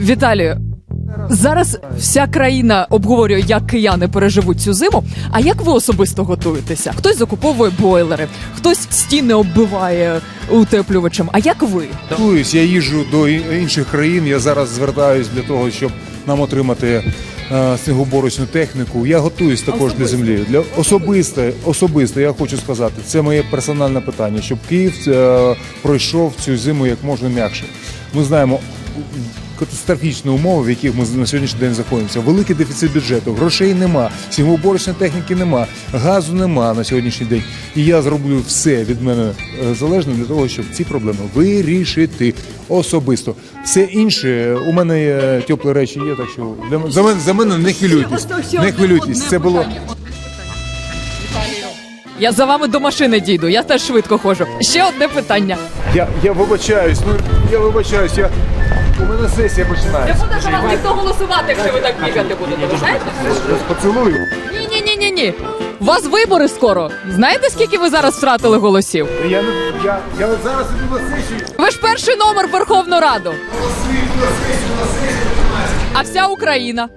Віталію, зараз вся країна обговорює, як кияни переживуть цю зиму. А як ви особисто готуєтеся? Хтось закуповує бойлери, хтось стіни оббиває утеплювачем. А як ви? Готуюсь, я їжджу до інших країн. Я зараз звертаюсь для того, щоб нам отримати е, снігоборочну техніку. Я готуюсь також для землі. Для особисто, особисто я хочу сказати, це моє персональне питання, щоб Київ е, пройшов цю зиму як можна м'якше. Ми знаємо. Катастрофічні умови, в яких ми на сьогоднішній день знаходимося. Великий дефіцит бюджету, грошей нема, снігоуборочної техніки нема, газу нема на сьогоднішній день. І я зроблю все від мене е, залежне для того, щоб ці проблеми вирішити особисто. Все інше у мене є теплі речі є, так що для за мене за мене не хвилюйтесь. Не хвилюйтесь. Це було Я за вами до машини дійду, я теж швидко ходжу. Ще одне питання. я, я вибачаюсь. Ну я вибачаюсь. Я у мене сесія починається. буде за вас ніхто голосувати, якщо ви так бігати будете, ви знаєте? Поцілую. Ні, ні, ні, ні, ні. У вас вибори скоро. Знаєте, скільки ви зараз втратили голосів? Я не я, я от зараз іду на сесію. Ви ж перший номер в Верховну Раду. А вся Україна.